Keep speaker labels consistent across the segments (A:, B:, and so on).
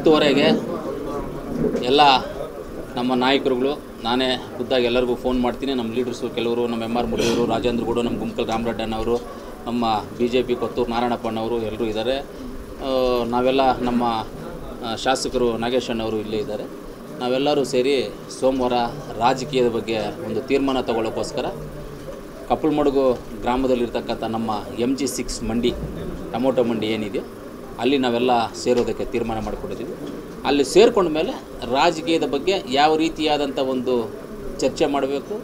A: ಹತ್ತುವರೆಗೆ ಎಲ್ಲ ನಮ್ಮ ನಾಯಕರುಗಳು, ನಾನೇ ಖುದ್ದಾಗಿ ಎಲ್ಲರಿಗೂ ಫೋನ್ ಮಾಡ್ತೀನಿ. ನಮ್ಮ ಲೀಡರ್ಸು ಕೆಲವರು, ನಮ್ಮ ಎಂ ಆರ್ ಮುಡಿಯವರು ರಾಜೇಂದ್ರ ಗೌಡ, ನಮ್ಮ ಗುಂಕಲ್ ರಾಮರೆಡ್ಡಣ್ಣವರು ನಮ್ಮ ಬಿ ಜೆ ಪಿ ಕೊತ್ತೂರು ನಾರಾಯಣಪ್ಪನವರು ಎಲ್ಲರೂ ಇದ್ದಾರೆ. ನಾವೆಲ್ಲ ನಮ್ಮ ಶಾಸಕರು ನಾಗೇಶ್ ಅಣ್ಣವರು ಇಲ್ಲೇ ಇದ್ದಾರೆ. ನಾವೆಲ್ಲರೂ ಸೇರಿ ಸೋಮವಾರ ರಾಜಕೀಯದ ಬಗ್ಗೆ ಒಂದು ತೀರ್ಮಾನ ತಗೊಳ್ಳೋಕ್ಕೋಸ್ಕರ ಕಪ್ಪಲ್ಮಡುಗು ಗ್ರಾಮದಲ್ಲಿರ್ತಕ್ಕಂಥ ನಮ್ಮ ಎಂ ಜಿ ಸಿಕ್ಸ್ ಮಂಡಿ, ಟೊಮೊಟೊ ಮಂಡಿ ಏನಿದೆ ಅಲ್ಲಿ ನಾವೆಲ್ಲ ಸೇರೋದಕ್ಕೆ ತೀರ್ಮಾನ ಮಾಡಿಕೊಂಡಿದ್ದೀವಿ. ಅಲ್ಲಿ ಸೇರಿಕೊಂಡ ಮೇಲೆ ರಾಜಕೀಯದ ಬಗ್ಗೆ ಯಾವ ರೀತಿಯಾದಂಥ ಒಂದು ಚರ್ಚೆ ಮಾಡಬೇಕು,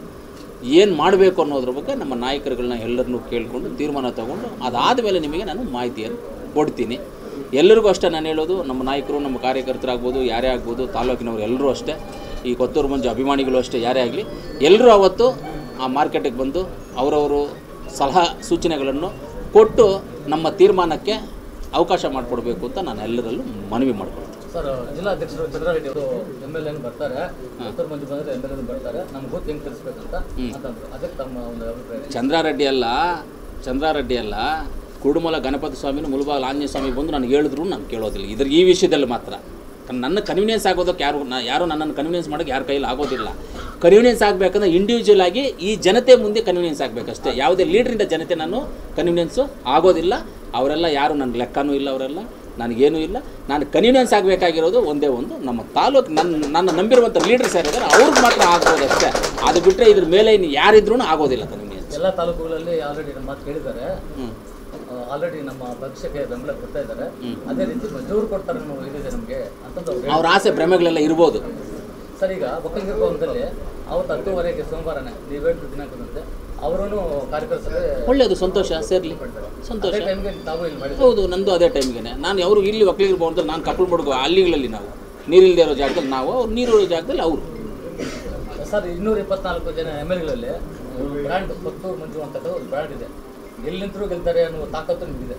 A: ಏನು ಮಾಡಬೇಕು ಅನ್ನೋದ್ರ ಬಗ್ಗೆ ನಮ್ಮ ನಾಯಕರುಗಳನ್ನ ಎಲ್ಲರನ್ನೂ ಕೇಳಿಕೊಂಡು ತೀರ್ಮಾನ ತಗೊಂಡು ಅದಾದ ಮೇಲೆ ನಿಮಗೆ ನಾನು ಮಾಹಿತಿಯನ್ನು ಕೊಡ್ತೀನಿ. ಎಲ್ಲರಿಗೂ ಅಷ್ಟೇ ನಾನು ಹೇಳೋದು, ನಮ್ಮ ನಾಯಕರು, ನಮ್ಮ ಕಾರ್ಯಕರ್ತರಾಗ್ಬೋದು, ಯಾರೇ ಆಗ್ಬೋದು, ತಾಲೂಕಿನವರು ಎಲ್ಲರೂ ಅಷ್ಟೇ, ಈ ಕೊತ್ತೂರು ಮಂಜು ಅಭಿಮಾನಿಗಳು ಅಷ್ಟೇ, ಯಾರೇ ಆಗಲಿ, ಎಲ್ಲರೂ ಅವತ್ತು ಆ ಮಾರ್ಕೆಟಿಗೆ ಬಂದು ಅವರವರು ಸಲಹಾ ಸೂಚನೆಗಳನ್ನು ಕೊಟ್ಟು ನಮ್ಮ ತೀರ್ಮಾನಕ್ಕೆ ಅವಕಾಶ ಮಾಡಿಕೊಡ್ಬೇಕು ಅಂತ ನಾನು ಎಲ್ಲರಲ್ಲೂ ಮನವಿ ಮಾಡ್ಕೊಳ್ತೀನಿ.
B: ಸರ್ ಜಿಲ್ಲಾಧ್ಯಕ್ಷರು ಚಂದ್ರಾರೆಡ್ಡಿ ಅವರು ಎಂ ಎಲ್ ಎನ್ ಬರ್ತಾರೆ ಉತ್ತರ ಮಂದಿ ಬಂದ್ರೆ ಎಂ ಎಲ್ ಎನ್ ಬರ್ತಾರೆ ನಮ್ಮ ಗೊತ್ತು ಹೆಂಗೆ ತಿಳಿಸ್ಬೇಕಂತ ಅಂತಂದ್ರು. ಅದಕ್ಕೆ ತಮ್ಮ ಒಂದು ಅಭಿಪ್ರಾಯ
A: ಚಂದ್ರಾರೆಡ್ಡಿ ಅಲ್ಲ ಚಂದ್ರಾರೆಡ್ಡಿ ಅಲ್ಲ ಕುಡುಮಲ ಗಣಪತಿ ಸ್ವಾಮಿನ ಮುಳುಬಾಲ್ ಆಂಜನೇಯ ಸ್ವಾಮಿ ಬಂದು ನನಗೆ ಹೇಳಿದ್ರು ನಾನು ಕೇಳೋದಿಲ್ಲ. ಇದ್ರ ಈ ವಿಷಯದಲ್ಲಿ ಮಾತ್ರ. ನನ್ನ ಕನ್ವಿನಿಯನ್ಸ್ ಆಗೋದಕ್ಕೆ ಯಾರು ನಾ ಯಾರು ನನ್ನನ್ನು ಕನ್ವಿನಿಯನ್ಸ್ ಮಾಡೋಕ್ಕೆ ಯಾರ ಕೈಯಲ್ಲಿ ಆಗೋದಿಲ್ಲ. ಕನ್ವಿನಿಯನ್ಸ್ ಆಗಬೇಕಂದ್ರೆ ಇಂಡಿವಿಜುವಲ್ ಆಗಿ ಈ ಜನತೆ ಮುಂದೆ ಕನ್ವಿನಿಯನ್ಸ್ ಆಗಬೇಕಷ್ಟೇ. ಯಾವುದೇ ಲೀಡ್ರಿಂದ ಜನತೆ ನಾನು ಕನ್ವಿನಿಯನ್ಸು ಆಗೋದಿಲ್ಲ. ಅವರೆಲ್ಲ ಯಾರು? ನನ್ನ ಲೆಕ್ಕನೂ ಇಲ್ಲ ಅವರೆಲ್ಲ. ನನಗೇನೂ ಇಲ್ಲ. ನಾನು ಕನ್ವಿನಿಯನ್ಸ್ ಆಗಬೇಕಾಗಿರೋದು ಒಂದೇ ಒಂದು ನಮ್ಮ ತಾಲೂಕು ನನ್ನ ನನ್ನ ನಂಬಿರುವಂಥ ಲೀಡರ್ಸ್ ಯಾರಿದ್ದಾರೆ ಅವ್ರಿಗೆ ಮಾತ್ರ ಆಗ್ಬೋದು ಅಷ್ಟೇ ಅದು ಬಿಟ್ಟರೆ ಇದ್ರ ಮೇಲೆ ಇನ್ನು ಯಾರಿದ್ರೂ ಆಗೋದಿಲ್ಲ ಕನ್ವಿನಿಯನ್ಸ್
B: ಎಲ್ಲ ತಾಲೂಕುಗಳಲ್ಲಿ ಆಲ್ರೆಡಿ ಮಾತು ಕೇಳಿದ್ದಾರೆ.
A: ಹ್ಞೂ
B: ಆಲ್ರೆಡಿ ನಮ್ಮ ಪಕ್ಷಕ್ಕೆ ಬೆಂಬಲ ಕೊಡ್ತಾ ಇದ್ದಾರೆ. ಅದೇ ರೀತಿ ಮಂಜೂರು ಕೊಡ್ತಾರೆ ಇದಿದೆ ನಮಗೆ. ಅಂತಂದು ಅವ್ರು
A: ಆಸೆ ಭ್ರಮೆಗಳೆಲ್ಲ ಇರ್ಬೋದು.
B: ಸರ್ ಈಗ ಒಕ್ಕಲಿಗರ ಭವನದಲ್ಲಿ ಅವತ್ತು ಹತ್ತುವರೆಗೆ ಸೋಮವಾರನೇ ನೀವು ಹೇಳಿದ ದಿನಾಂಕದಂತೆ ಅವರೂ ಕಾರ್ಯಕರ್ತರು
A: ಒಳ್ಳೆಯದು ಸಂತೋಷ ಸೇರ್ಲಿ. ಸಂತೋಷ. ಹೌದು ನಂದು ಅದೇ ಟೈಮ್ಗೆ ನಾನು ಅವರು ಇಲ್ಲಿ ಒಕ್ಕಲಿಗರು ಭವನದಲ್ಲಿ ನಾನು ಕಪ್ಪಲು ಬಡ್ಕೋ ಹಳ್ಳಿಗಳಲ್ಲಿ ನಾವು. ನೀರಿಲ್ಲದೆ ಇರೋ ಜಾಗದಲ್ಲಿ ನಾವು ಅವ್ರು ನೀರಿರೋ ಜಾಗದಲ್ಲಿ ಅವರು.
B: ಸರ್ ಇನ್ನೂರ ಇಪ್ಪತ್ನಾಲ್ಕು ಜನ ಎಂ ಎಲ್ ಎಗಳಲ್ಲಿ ಬ್ರ್ಯಾಂಡ್ ಕೊತ್ತು ಮಂಜು ಅಂತಕ್ಕಂಥ ಒಂದು ಬ್ರ್ಯಾಂಡ್ ಇದೆ. ಎಲ್ಲಿಂತರೂ ಗೆಲ್ತಾರೆ ಅನ್ನುವ ತಾಕತ್ತು ನಿಮಗಿದೆ.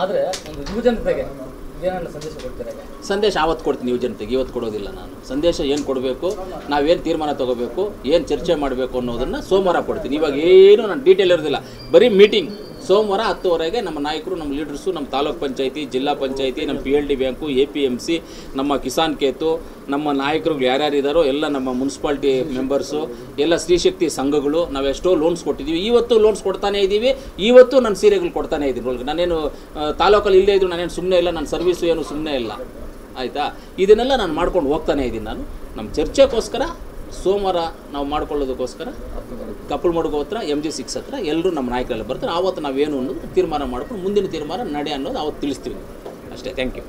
B: ಆದರೆ ಒಂದು ಯುವಜನತೆಗೆ ಏನನ್ನ ಸಂದೇಶ ಕೊಡ್ತಾರೆ
A: ಸಂದೇಶ ಆವತ್ತು ಕೊಡ್ತೀನಿ ಯುವ ಜನತೆಗೆ ಇವತ್ತು ಕೊಡೋದಿಲ್ಲ ನಾನು. ಸಂದೇಶ ಏನು ಕೊಡಬೇಕು ನಾವೇನು ತೀರ್ಮಾನ ತಗೋಬೇಕು, ಏನು ಚರ್ಚೆ ಮಾಡಬೇಕು ಅನ್ನೋದನ್ನು ಸೋಮವಾರ ಕೊಡ್ತೀನಿ. ಇವಾಗ ಏನು ನಾನು ಡೀಟೇಲ್ ಇರೋದಿಲ್ಲ. ಬರೀ ಮೀಟಿಂಗ್ ಸೋಮವಾರ ಹತ್ತುವರೆಗೆ ನಮ್ಮ ನಾಯಕರು, ನಮ್ಮ ಲೀಡರ್ಸು, ನಮ್ಮ ತಾಲೂಕ್ ಪಂಚಾಯತಿ, ಜಿಲ್ಲಾ ಪಂಚಾಯತಿ, ನಮ್ಮ P L D bank A P M C ನಮ್ಮ ಕಿಸಾನ್ ಕೇತು, ನಮ್ಮ ನಾಯಕರು ಯಾರ್ಯಾರು ಇದ್ದಾರೋ ಎಲ್ಲ ನಮ್ಮ ಮುನ್ಸಿಪಾಲ್ಟಿ ಮೆಂಬರ್ಸು ಎಲ್ಲ ಸ್ತ್ರೀಶಕ್ತಿ ಸಂಘಗಳು, ನಾವೆಷ್ಟೋ ಲೋನ್ಸ್ ಕೊಟ್ಟಿದ್ದೀವಿ. ಇವತ್ತು ಲೋನ್ಸ್ ಕೊಡ್ತಾನೇ ಇದ್ದೀವಿ. ಇವತ್ತು ನನ್ನ ಸೀರೆಗಳು ಕೊಡ್ತಾನೆ ಇದ್ದೀನಿ. ನಾನೇನು ತಾಲೂಕಲ್ಲಿ ಇಲ್ಲೇ ಇದ್ರು ನಾನೇನು ಸುಮ್ಮನೆ ಇಲ್ಲ, ನನ್ನ ಸರ್ವಿಸು ಏನು ಸುಮ್ಮನೆ ಇಲ್ಲ. ಆಯಿತಾ? ಇದನ್ನೆಲ್ಲ ನಾನು ಮಾಡ್ಕೊಂಡು ಹೋಗ್ತಾನೆ ಇದ್ದೀನಿ ನಾನು. ನಮ್ಮ ಚರ್ಚೆಗೋಸ್ಕರ ಸೋಮವಾರ ನಾವು ಮಾಡ್ಕೊಳ್ಳೋದಕ್ಕೋಸ್ಕರ ಕಪ್ಪಲ್ ಮಡುಗು ಹತ್ರ ಎಂ ಜಿ ಸಿಕ್ಸ್ ಹತ್ರ ಎಲ್ಲರೂ ನಮ್ಮ ನಾಯಕರೆಲ್ಲ ಬರ್ತಾರೆ. ಆವತ್ತು ನಾವೇನು ಅನ್ನೋದು ತೀರ್ಮಾನ ಮಾಡ್ಕೊಂಡು ಮುಂದಿನ ತೀರ್ಮಾನ ನಡೆ ಅನ್ನೋದು ಅವತ್ತು ತಿಳಿಸ್ತೀವಿ. ಅಷ್ಟೇ ಥ್ಯಾಂಕ್ ಯು